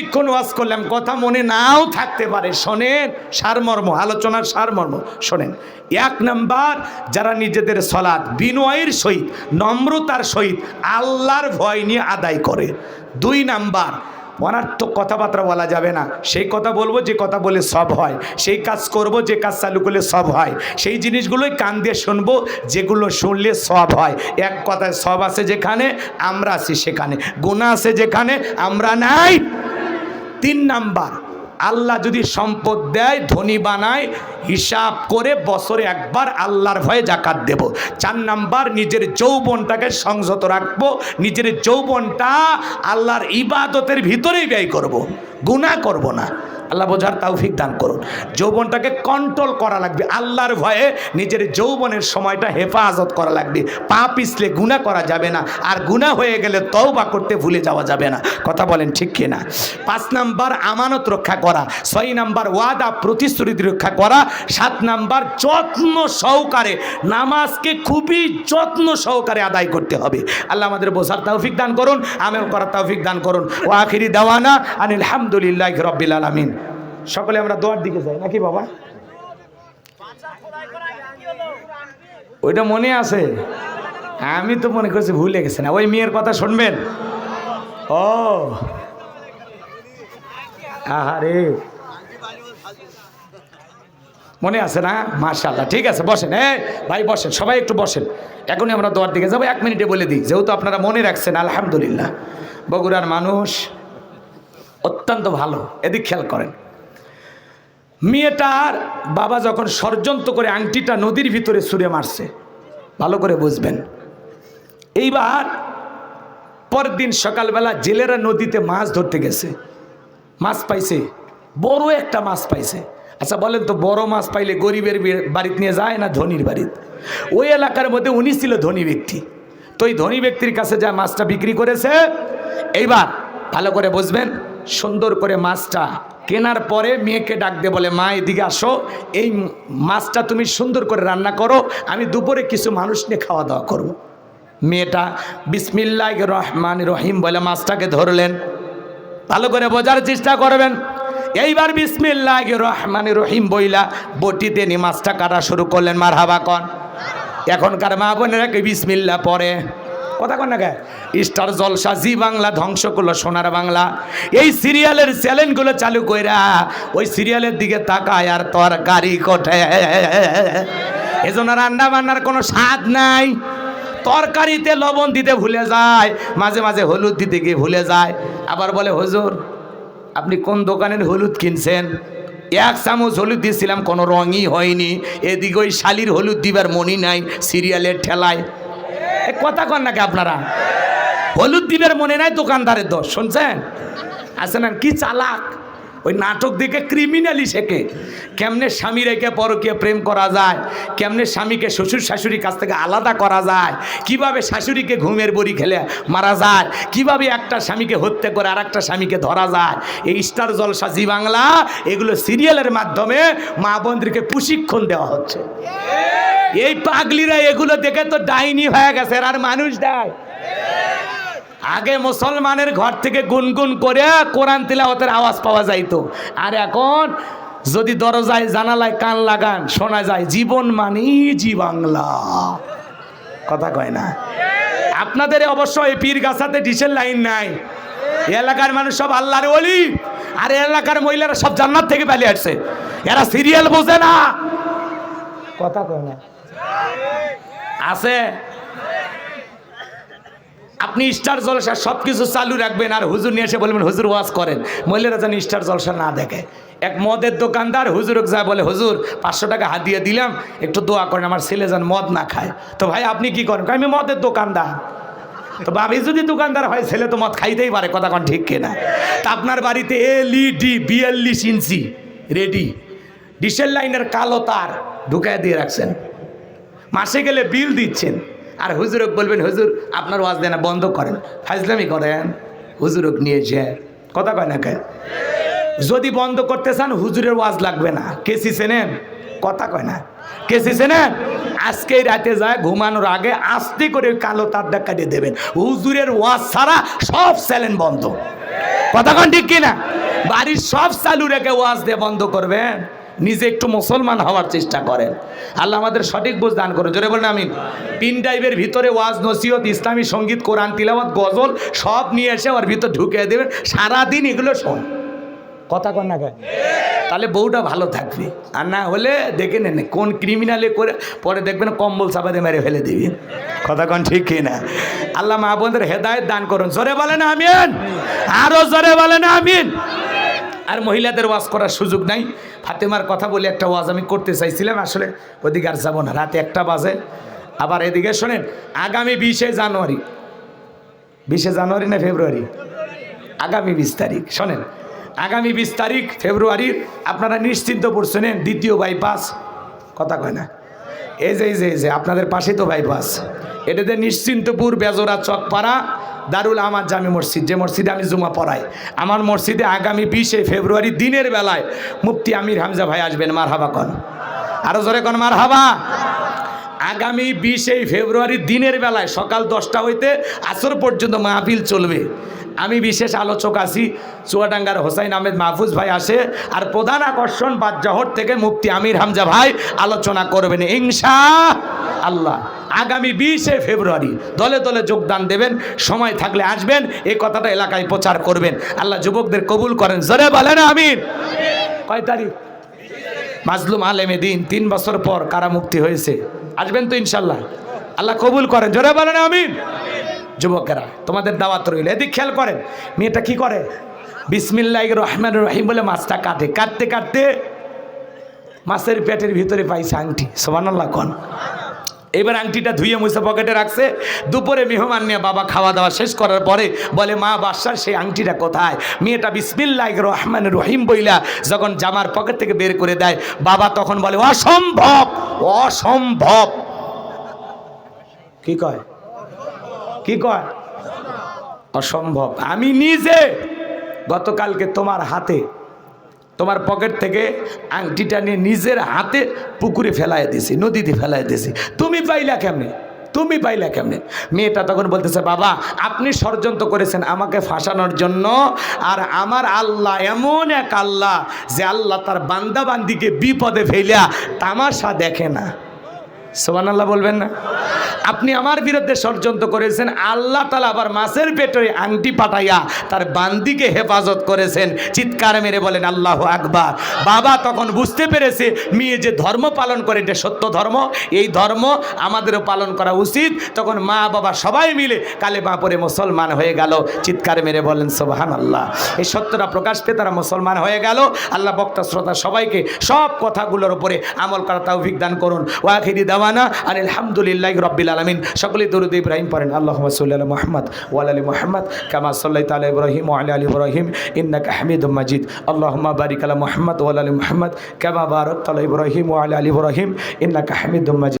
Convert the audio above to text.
অনেকক্ষণ ওয়াজ করলাম, কথা মনে নাও থাকতে পারে। শোনেন, সারমর্ম, আলোচনার সারমর্ম, শোনেন। এক নাম্বার, যারা নিজেদের সলাৎ বিনয়ের সহিত, নম্রতার সহিত আল্লাহর ভয় নিয়ে আদায় করে। দুই নাম্বার, অনার্থক কথাবার্তা বলা যাবে না। সেই কথা বলব, যে কথা বলে সব হয়। সেই কাজ করব, যে কাজ চালু করলে সব হয়। সেই জিনিসগুলোই কান দিয়ে শুনব, যেগুলো শুনলে সব হয়। এক কথায় সব আছে যেখানে, আমরা আছি সেখানে। গুণা আছে যেখানে, আমরা নাই। তিন নাম্বার, আল্লাহ যদি সম্পদ দেয়, ধনী বানায়, হিসাব করে বছরে একবার আল্লাহর ভয়ে জাকাত দেব চার নাম্বার, নিজের যৌবনটাকে সংযত রাখব, নিজের যৌবনটা আল্লাহর ইবাদতের ভিতরেই ব্যয় করব। গুণা করব না। আল্লাহ বোঝার তৌফিক দান করুন। যৌবনটাকে কন্ট্রোল করা লাগবে। আল্লাহর ভয়ে নিজের যৌবনের সময়টা হেফাজত করা লাগবে। পা পিছলে গুণা করা যাবে না। আর গুণা হয়ে গেলে তওবা করতে ভুলে যাওয়া যাবে না। কথা বলেন ঠিক কিনা? পাঁচ নাম্বার, আমানত রক্ষা করা। ছয় নাম্বার, ওয়াদা, প্রতিশ্রুতি রক্ষা করা। সাত নাম্বার, যত্ন সহকারে নামাজকে খুবই যত্ন সহকারে আদায় করতে হবে। আল্লাহ আমাদের বোঝার তৌফিক দান করুন আমেল করার তৌফিক দান করুন। ও আখিরি দেওয়ানা আনিল হামদুলিল্লাহ রব্বিল আলমিন। সকলে আমরা দোয়ার দিকে যাই, নাকি বাবা? ওইটা মনে আছে? আমি তো মনে করছি ভুলে গেছে না। ওই মেয়ের কথা শুনবেন? ও। আহারে। মনে আছে না? মাশাল্লাহ ঠিক আছে, বসেন। হ্যাঁ ভাই, বসেন, সবাই একটু বসেন। এখনই আমরা দোয়ার দিকে যাব, এক মিনিটে বলে দিই। যেহেতু আপনারা মনে রাখছেন, আলহামদুলিল্লাহ। বগুড়ার মানুষ অত্যন্ত ভালো। এদিক খেয়াল করেন। মেয়েটার বাবা যখন ষড়যন্ত্র করে আংটিটা নদীর ভিতরে ছুঁড়ে মারছে, ভালো করে বুঝবেন। এইবার পরের দিন সকালবেলা জেলেরা নদীতে মাছ ধরতে গেছে। মাছ পাইছে, বড় একটা মাছ পাইছে। আচ্ছা বলেন তো, বড় মাছ পাইলে গরিবের বাড়িতে নিয়ে যায় না ধনির বাড়িতে? ওই এলাকার মধ্যে উনি ছিল ধনী ব্যক্তি। তো এই ধনী ব্যক্তির কাছে যা মাছটা বিক্রি করেছে, এইবার ভালো করে বুঝবেন সুন্দর করে মাছটা কেনার পরে মেয়েকে ডাক দিয়ে বলে, মা, এদিকে আসো। এই মাছটা তুমি সুন্দর করে রান্না করো। আমি দুপুরে কিছু মানুষ নিয়ে খাওয়া দাওয়া করব। মেয়েটা বিসমিল্লাহ রহমান রহিম বলে মাছটাকে ধরলেন। ভালো করে বোঝার চেষ্টা করবেন। এইবার বিসমিল্লাহ রহমান রহিম বইলা বটিতে নি মাছটা কাটা শুরু করলেন। মার হাবা কন। এখনকার মা বোনেরা কি বিসমিল্লা পরে কথা কন না কে? স্টার জলসা, জি বাংলা ধ্বংস করল সোনার বাংলা। এই সিরিয়ালের চ্যালেঞ্জগুলো চালু কইরা ওই সিরিয়ালের দিকে তাকায় আর তরকারি কোঠে। এজন্য রান্না বান্নার কোনো স্বাদ নাই। তরকারিতে লবণ দিতে ভুলে যায়, মাঝে মাঝে হলুদ দিতে গিয়ে ভুলে যায়। আবার বলে, হুজুর, আপনি কোন দোকানের হলুদ কিনছেন? এক চামচ হলুদ দিয়েছিলাম, কোনো রঙই হয়নি। এদিকে ওই শালির হলুদ দিবার মনি নাই, সিরিয়ালের ঠেলায়। কথা কন নাকি আপনারা? হলুদ দিবের মনে নাই দোকানদারের দোষ, শুনছেন? আছে না, কি চালাক? ওই নাটক দেখে ক্রিমিনালি শেখে। কেমনে স্বামী রেখে পরকীয় প্রেম করা যায়, কেমনে স্বামীকে শ্বশুর শাশুড়ির কাছ থেকে আলাদা করা যায়, কীভাবে শাশুড়িকে ঘুমের বড়ি খেলে মারা যায়, কীভাবে একটা স্বামীকে হত্যা করে আর একটা স্বামীকে ধরা যায়। এই স্টার জলসা, জি বাংলা, এগুলো সিরিয়ালের মাধ্যমে মা বোনদেরকে প্রশিক্ষণ দেওয়া হচ্ছে। এই পাগলিরা এগুলো দেখে তো ডাইনি হয়ে গেছে আর মানুষ দেয় আগে মুসলমানের ঘর থেকে গুনগুন করে কোরআন তিলাওয়াতের আওয়াজ পাওয়া যাইতো। আর এখন যদি দরজায়, জানালায় কান লাগান, শোনা যায়, জীবন মানি জি বাংলা। কথা কয় না? আপনাদের অবশ্য এই পীর গাছাতে ডিসেল লাইন নাই। এলাকার মানুষ সব আল্লাহর ওলি, আর এলাকার মহিলারা সব জান্নাত থেকে পালিয়ে আসছে। এরা সিরিয়াল বোঝে না। কথা কয় না? আছে? আপনি স্টার জলসা সব কিছু চালু রাখবেন আর হুজুর নিয়ে এসে বলবেন, হুজুর ওয়াজ করেন। মহিলারা যেন স্টার জলসা না দেখে। এক মদের দোকানদার হুজুরক যায় বলে, হুজুর, পাঁচশো টাকা হাত দিয়ে দিলাম, একটু দোয়া করেন, আমার ছেলে যেন মদ না খায়। তো ভাই, আপনি কি করেন? আমি মদের দোকানদার। তো ভাবি, যদি দোকানদার হয়, ছেলে তো মদ খাইতেই পারে। কথা কোন ঠিক কিনা? তা আপনার বাড়িতে এলইডি বিয়াল্লিশ ইঞ্চি রেডি। ডিসেল লাইনের কালো তার ঢুকায় দিয়ে রাখছেন। মাসে গেলে বিল দিচ্ছেন। আর হুজুরক বলবেন, হুজুর, আপনার ওয়াজ দেনা বন্ধ করেন। ফাজলামি করেন। হুজুরক নিয়ে কথা কয় না কে যদি বন্ধ করতে চান, হুজুরের ওয়াজ লাগবে না। কেসি চেনেন কথা কয় না। কেসি না আজকে রাতে যায়, ঘুমানোর আগে আস্তে করে কালো তারটা কাটিয়ে দেবেন। হুজুরের ওয়াজ ছাড়া সব স্যালেন বন্ধ। কথা কন ঠিক কিনা? বাড়ির সব চালু রেখে ওয়াজ দিয়ে বন্ধ করবেন। নিজে একটু মুসলমান হওয়ার চেষ্টা করেন। আল্লাহ আমাদের সঠিক বুঝ দান করুন। জোরে বলেন আমিন। পিন ড্রাইভের ভিতরে ওয়াজ, নসিহত, ইসলামী সংগীত, কোরআন, তিলাওয়াত, গজল সব নিয়ে এসে ওর ভিতর ঢুকিয়ে দেবেন। সারাদিন এগুলো শোন। কথা কন না তাহলে বউটা ভালো থাকবে। আর না হলে দেখে নেন কোন ক্রিমিনালে করে পরে দেখবেন কম্বল চাপাতে মেরে ফেলে দিবি। কথা কন ঠিক না? আল্লাহ মা বোনদের হেদায়ত দান করুন। জোরে বলেন আমিন। আরও জোরে বলেন আমিন। আর মহিলাদের ওয়াজ করার সুযোগ নাই। ফাতেমার কথা বলে একটা ওয়াজ আমি করতে চাইছিলাম, আসলে ওদিকে আর যাব না, রাতে একটা বাজে। আবার এদিকে শোনেন, আগামী বিশে জানুয়ারি বিশে জানুয়ারি না ফেব্রুয়ারি? আগামী বিশ তারিখ, শোনেন, আগামী বিশ তারিখ ফেব্রুয়ারির আপনারা নিশ্চিন্তপুর শোনেন, দ্বিতীয় বাইপাস কথা কয় না। এই যে এই যে এই যে, আপনাদের পাশে তো বাইপাস এটাতে নিশ্চিন্তপুর বেজোরা চকপাড়া দারুল আমার জামি মসজিদ, যে মসজিদে আমি জুমা পড়াই। আমার মসজিদে আগামী বিশে ফেব্রুয়ারি দিনের বেলায় মুফতি আমির হামজা ভাই আসবেন মার হাবা কন। আরও জোরে কন মার হাবা আগামী বিশে ফেব্রুয়ারি দিনের বেলায় সকাল দশটা হইতে আসর পর্যন্ত মাহফিল চলবে। আমি বিশেষ আলোচক আছি, চুয়াডাঙ্গার হোসাইন আহমেদ মাহফুজ ভাই আসে, আর প্রধান আকর্ষণ বাদজহর থেকে মুফতি আমির হামজা ভাই আলোচনা করবেন, ইনশা আল্লাহ। আগামী বিশে ফেব্রুয়ারি দলে দলে যোগদান দেবেন, সময় থাকলে আসবেন, এই কথাটা এলাকায় প্রচার করবেন। আল্লাহ যুবকদের কবুল করেন, জোরে বলেন আমির কয় তারিখ? মাজলুম আলেমে দিন, তিন বছর পর কারা মুক্তি হয়েছে? আসবেন তো ইনশাল্লাহ। আল্লাহ কবুল করেন, জোরে বলেন আমিন। যুবকেরা, তোমাদের দাওয়াত রইল। এদিক খেয়াল করেন, মেয়েটা কি করে? বিসমিল্লাহ রহমান রহিম বলে মাছটা কাটে কাটতে কাটতে মাছের পেটের ভিতরে পাইছে আংটি। সোবানাল্লাহ কন? এবার আংটিটা ধুয়ে মুছে পকেটে রাখছে। দুপুরে মেহমান নিয়ে বাবা খাওয়া দাওয়া শেষ করার পরে বলে, মা বাসার সেই আংটিটা কোথায়? মেয়েটা বিসমিল্লাহ রহমান রহিম বইলা যখন জামার পকেট থেকে বের করে দেয়, বাবা তখন বলে, অসম্ভব অসম্ভব। কি কয়? কি কয়? অসম্ভব। আমি নিজে গতকালকে তোমার হাতে তোমার পকেট থেকে আংটিটা নিয়ে নিজের হাতে পুকুরে ফেলাই দিছি নদীতে ফেলাই দিছি তুমি পাইলা কেমনে? তুমি পাইলা কেমনে? মেয়েটা তখন বলতেছে, বাবা, আপনি ষড়যন্ত্র করেছেন আমাকে ফাঁসানোর জন্য, আর আমার আল্লাহ এমন এক আল্লাহ যে আল্লাহ তার বান্দাবান্দিকে বিপদে ফেলিয়া তামাশা দেখে না। সোমান আল্লাহ বলবেন না? আপনি আমার বিরুদ্ধে ষড়যন্ত্র করেছেন, আল্লাহ তালা আবার মাছের পেটে আংটি পাঠাইয়া তার বান্দিকে হেফাজত করেছেন। চিৎকার মেরে বলেন, আল্লাহ আকবার। বাবা তখন বুঝতে পেরেছে, মেয়ে যে ধর্ম পালন করে, এটা সত্য ধর্ম। এই ধর্ম আমাদেরও পালন করা উচিত। তখন মা বাবা সবাই মিলে কালে মা পরে মুসলমান হয়ে গেল। চিৎকার মেরে বলেন সোবাহান আল্লাহ এই সত্যটা প্রকাশ পেয়ে তারা মুসলমান হয়ে গেল। আল্লাহ বক্তা শ্রোতা সবাইকে সব কথাগুলোর উপরে আমল করা তাও দান করুন। ওয়াখিরি দাওয়ানা আর আলহামদুলিল্লাহ রব্বিল আলমিন। সকলে দরুদ ইব্রাহিম পড়েন। আল্লাহ সাল্লাহ মোহাম্মদ ওয়াল আলী মোহাম্মদ কামা সাল্লাহ তাল ইব্রাহিম ওয়াল আলী ইব্রাহিম ইন্নাক হামিদ মাজিদ। আল্লাহ বারিক আলা মোহাম্মদ ওয়াল আলী মোহাম্মদ কামা বারক তাল ইব্রাহিম ওয়াল আলী ইব্রাহিম ইন্নাক হামিদ মাজিদ।